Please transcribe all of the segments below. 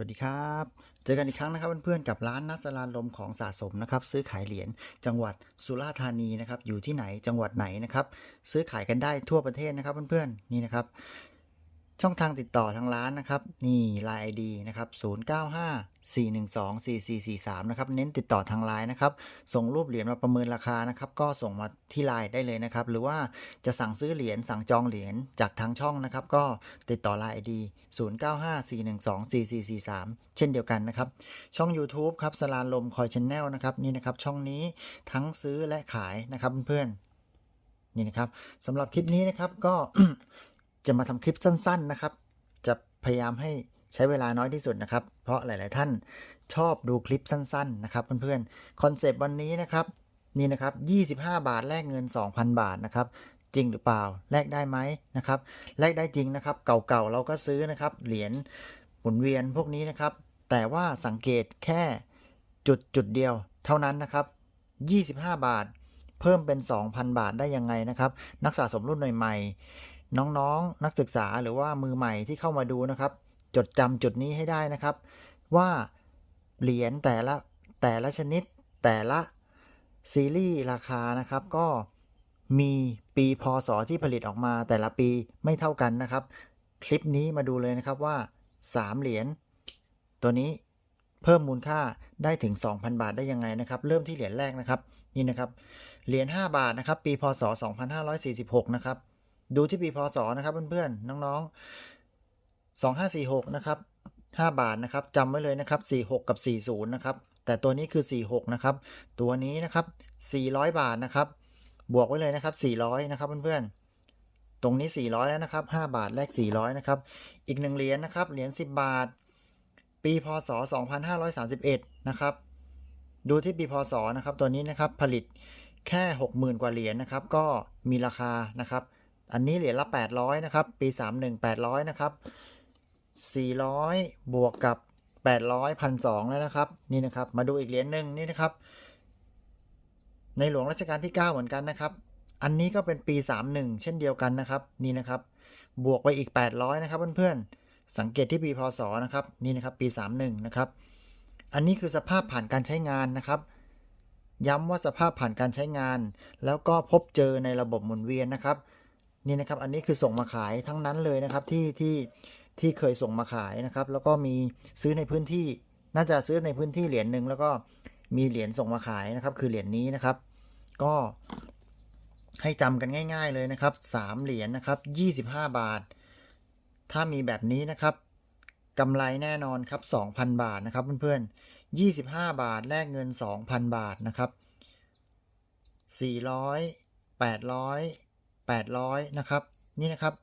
สวัสดีครับ เจอกันอีกครั้งนะครับเพื่อนๆกับร้านนัสลานลมของสะสมนะครับ ซื้อขายเหรียญจังหวัดสุราษฎร์ธานีนะครับ อยู่ที่ไหนจังหวัดไหนนะครับ ซื้อขายกันได้ทั่วประเทศนะครับเพื่อนๆนี่นะครับ ช่องทางติดต่อทางร้านนะครับ นี่ไลน์ไอดีนะครับ 095 412 4443 นะครับ เน้นติดต่อทางไลน์นะครับ ส่งรูปเหรียญมาประเมินราคานะครับ ก็ส่งมาที่ไลน์ได้เลยนะครับ หรือว่าจะสั่งซื้อเหรียญสั่งจองเหรียญจากทางช่องนะครับ ก็ติดต่อไลน์ไอดี0954124443 เช่นเดียวกันนะครับ ช่อง YouTube ครับสลานลมคอยชแนลนะครับนี่นะครับช่องนี้ทั้งซื้อและขายนะครับเพื่อนๆนี่นะครับสำหรับคลิปนี้นะครับก็ จะมาทำคลิปสั้น ๆนะครับ จะพยายามให้ใช้เวลาน้อยที่สุดนะครับ เพราะหลาย ๆ ท่านชอบดูคลิปสั้น ๆ นะครับ เพื่อน ๆ คอนเซปต์วันนี้นะครับ นี่นะครับ 25 บาทแลกเงิน 2,000 บาทนะครับ จริงหรือเปล่า แลกได้ไหมนะครับ แลกได้จริงนะครับ เก่า ๆ เราก็ซื้อนะครับ เหรียญหมุนเวียนพวกนี้นะครับ แต่ว่าสังเกตแค่จุดจุดเดียว เท่านั้นนะครับ 25 บาท เพิ่มเป็น 2,000 บาทได้ยังไงนะครับ นักสะสมรุ่นใหม่ๆ น้องๆนักศึกษาหรือว่ามือใหม่ที่เข้ามาดูนะครับ จดจำจุดนี้ให้ได้นะครับ ว่าเหรียญแต่ละแต่ละชนิดแต่ละซีรีส์ราคานะครับ ก็มีปีพศที่ผลิตออกมาแต่ละปีไม่เท่ากันนะครับ คลิปนี้มาดูเลยนะครับว่า 3 เหรียญตัวนี้เพิ่มมูลค่าได้ถึง 2,000 บาทได้ยังไงนะครับ เริ่มที่เหรียญแรกนะครับ นี่นะครับ เหรียญ5บาทนะครับ ปีพศ 2546 นะครับ ดูที่ปีพศนะครับเพื่อนๆน้องๆ 2546 นะครับ 5 บาทนะครับจำไว้เลยนะครับ 46 กับ 40 นะครับ แต่ตัวนี้คือ 46 นะครับ ตัวนี้นะครับ 400 บาทนะครับ บวกไว้เลยนะครับ 400 นะครับเพื่อนๆ ตรงนี้ 400 แล้วนะครับ 5 บาทแลก 400 นะครับ อีกหนึ่งเหรียญนะครับ เหรียญ 10 บาท ปีพศ 2531 นะครับ ดูที่ปีพศนะครับ ตัวนี้นะครับผลิตแค่ 60,000 กว่าเหรียญนะครับ ก็มีราคานะครับ อันนี้เหรียญละ 800 นะครับ ปี 31 800 นะครับ 400 บวกกับ 800 1,200 แล้วนะครับ นี่นะครับ มาดูอีกเหรียญหนึ่งนี่นะครับ ในหลวงรัชกาลที่ 9 เหมือนกันนะครับ อันนี้ก็เป็นปี 31 เช่นเดียวกันนะครับ นี่นะครับ บวกไปอีก 800 นะครับเพื่อนๆ สังเกตที่ปีพศ นะครับ นี่นะครับ ปี 31 นะครับ อันนี้คือสภาพผ่านการใช้งานนะครับย้ำว่าสภาพผ่านการใช้งาน แล้วก็พบเจอในระบบหมุนเวียนนะครับ นี่นะครับอันนี้คือส่งมาขายทั้งนั้นเลยนะครับที่ที่ที่เคยส่งมาขายนะครับ แล้วก็มีซื้อในพื้นที่น่าจะซื้อในพื้นที่เหรียญหนึ่งแล้วก็มีเหรียญส่งมาขายนะครับ คือเหรียญนี้นะครับ ก็ให้จำกันง่าย ๆเลยนะครับ3เหรียญนะครับ25 บาท ถ้ามีแบบนี้นะครับกำไรแน่นอนครับ 2,000 บาทนะครับเพื่อนๆ 25 บาทแลกเงิน 2,000 บาทนะครับ 400 800 800 นะครับ นี่นะครับ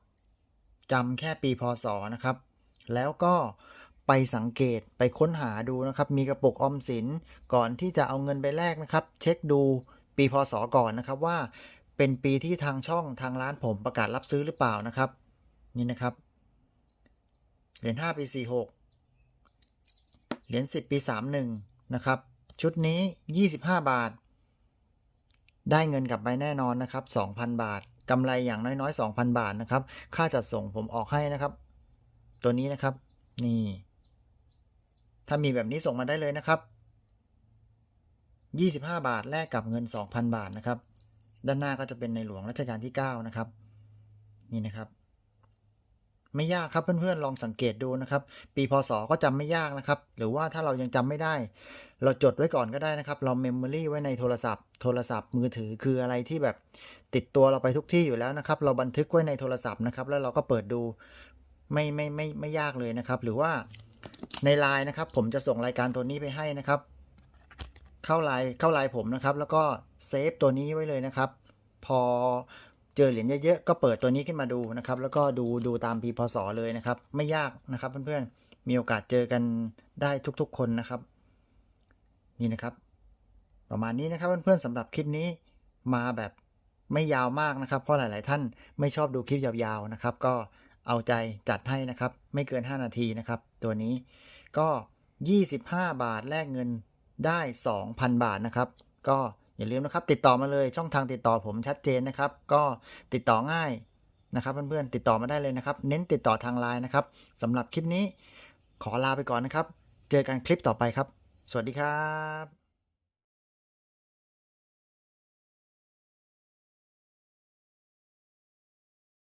จำแค่ปีพศนะครับ แล้วก็ไปสังเกตไปค้นหาดูนะครับ มีกระปุกออมสินก่อนที่จะเอาเงินไปแลกนะครับ เช็คดูปีพศก่อนนะครับว่าเป็นปีที่ทางช่องทางร้านผมประกาศรับซื้อหรือเปล่านะครับ นี่นะครับ เหรียญ5ปี 46 เหรียญ10 ปี 31 นะครับ ชุดนี้ 25 บาท ได้เงินกลับไปแน่นอนนะครับ 2,000 บาท กำไรอย่างน้อยๆ 2,000 บาทนะครับ ค่าจัดส่งผมออกให้นะครับ ตัวนี้นะครับ นี่ ถ้ามีแบบนี้ส่งมาได้เลยนะครับ 25 บาทแลกกับเงิน 2,000 บาทนะครับ ด้านหน้าก็จะเป็นในหลวงรัชกาลที่ 9 นะครับ นี่นะครับ ไม่ยากครับเพื่อนๆ ลองสังเกตดูนะครับ ปีพศก็จำไม่ยากนะครับ หรือว่าถ้าเรายังจำไม่ได้ เราจดไว้ก่อนก็ได้นะครับ เราเมมโมรี่ไว้ในโทรศัพท์ โทรศัพท์มือถือคืออะไรที่แบบ ติดตัวเราไปทุกที่อยู่แล้วนะครับ เราบันทึกไว้ในโทรศัพท์นะครับ แล้วเราก็เปิดดูไม่ไม่ไม่ไม่ยากเลยนะครับ หรือว่าในไลน์นะครับ ผมจะส่งรายการตัวนี้ไปให้นะครับ เข้าไลน์เข้าไลน์ผมนะครับ แล้วก็เซฟตัวนี้ไว้เลยนะครับ พอเจอเหรียญเยอะๆก็เปิดตัวนี้ขึ้นมาดูนะครับ แล้วก็ดูดูตามปีพศเลยนะครับ ไม่ยากนะครับเพื่อนๆมีโอกาสเจอกันได้ทุกๆคนนะครับ นี่นะครับ ประมาณนี้นะครับเพื่อนๆสำหรับคลิปนี้มาแบบ ไม่ยาวมากนะครับ เพราะหลาย ๆ ท่านไม่ชอบดูคลิปยาวๆนะครับ ก็เอาใจจัดให้นะครับ ไม่เกิน 5 นาทีนะครับ ตัวนี้ก็ 25 บาทแลกเงินได้ 2,000 บาทนะครับ ก็อย่าลืมนะครับ ติดต่อมาเลยช่องทางติดต่อผมชัดเจนนะครับ ก็ติดต่อง่ายนะครับ เพื่อน ๆ ติดต่อมาได้เลยนะครับ เน้นติดต่อทางไลน์นะครับสำหรับคลิปนี้ขอลาไปก่อนนะครับ เจอกันคลิปต่อไปครับ สวัสดีครับ